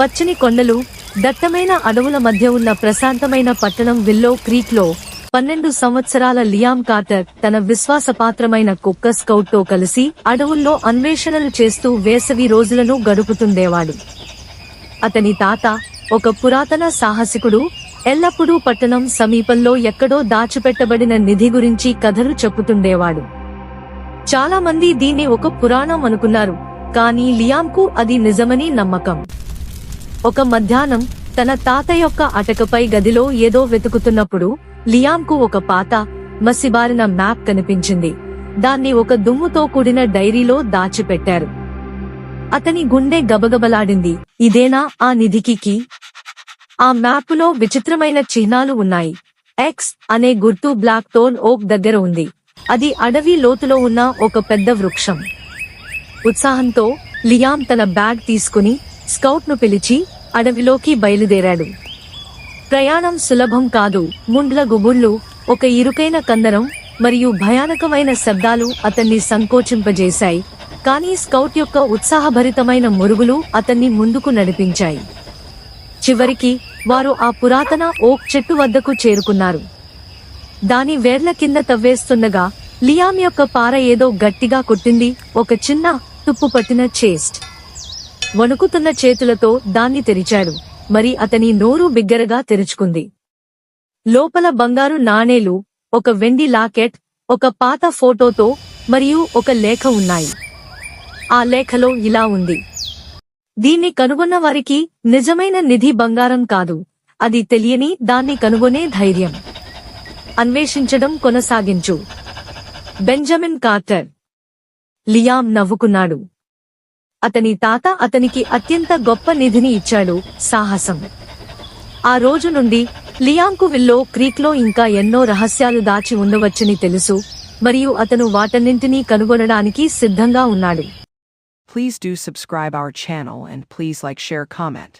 పచ్చని కొండలు దట్టమైన అడవుల మధ్య ఉన్న ప్రశాంతమైన పట్టణం విల్లో క్రీక్లో పన్నెండు సంవత్సరాల లియామ్ కార్టర్ తన విశ్వాసపాత్రమైన కుక్క స్కౌట్తో కలిసి అడవుల్లో అన్వేషణలు చేస్తూ వేసవి రోజులను గడుపుతుండేవాడు. అతని తాత ఒక పురాతన సాహసికుడు ఎల్లప్పుడూ పట్టణం సమీపంలో ఎక్కడో దాచిపెట్టబడిన నిధి గురించి కథలు చెప్పుతుండేవాడు. చాలా మంది దీన్ని ఒక పురాణం అనుకున్నారు కానీ లియాంకు అది నిజమని నమ్మకం. ఒక మధ్యాహ్నం తన తాత యొక్క అటకపై గదిలో ఏదో వెతుకుతున్నప్పుడు లియాంకు ఒక పాత మసిబారిన మ్యాప్ కనిపించింది. దాన్ని ఒక దుమ్ముతో కూడిన డైరీలో దాచిపెట్టారు. అతని గుండె గబగబలాడింది. ఇదేనా ఆ నిధికి ఆ మ్యాప్లో విచిత్రమైన చిహ్నాలు ఉన్నాయి. ఎక్స్ అనే గుర్తు బ్లాక్ టోన్ ఓక్ దగ్గర ఉంది. అది అడవి లోతులో ఉన్న ఒక పెద్ద వృక్షం. ఉత్సాహంతో లియామ్ తన బ్యాగ్ తీసుకుని స్కౌట్ను పిలిచి అడవిలోకి బయలుదేరాడు. ప్రయాణం సులభం కాదు. ముండ్ల గుబుళ్ళు ఒక ఇరుకైన కందరం మరియు భయానకమైన శబ్దాలు అతన్ని సంకోచింపజేశాయి. కానీ స్కౌట్ యొక్క ఉత్సాహభరితమైన మురుగులు అతన్ని ముందుకు నడిపించాయి. చివరికి వారు ఆ పురాతన ఓక్ చెట్టు వద్దకు చేరుకున్నారు. దాని వేర్ల కింద తవ్వేస్తుండగా లియామ్ యొక్క పార ఏదో గట్టిగా కొట్టింది ఒక చిన్న తుప్పు పట్టిన చేస్ట్. వణుకుతున్న చేతులతో దాన్ని తెరిచాడు. మరి అతని నోరు బిగ్గరగా తెరుచుకుంది. లోపల బంగారు నాణేలు ఒక వెండి లాకెట్ ఒక పాత ఫోటోతో మరియు ఒక లేఖ ఉన్నాయి. ఆ లేఖలో ఇలా ఉంది. దీన్ని కనుగొన్న వారికి నిజమైన నిధి బంగారం కాదు. అది తెలియని దాన్ని కనుగొనే ధైర్యం. అన్వేషించడం కొనసాగించు. Benjamin Carter. లియామ్ నవ్వుకున్నాడు. అతని తాత అతనికి అత్యంత గొప్ప నిధిని ఇచ్చాడు సాహసం ఆ రోజు నుండి లియాంకువిల్లో క్రీక్లో ఇంకా ఎన్నో రహస్యాలు దాచి ఉండవచ్చని తెలుసు మరియు అతను వాటన్నింటినీ కనుగొనడానికి సిద్ధంగా ఉన్నాడు Please do subscribe our channel and please like share comment.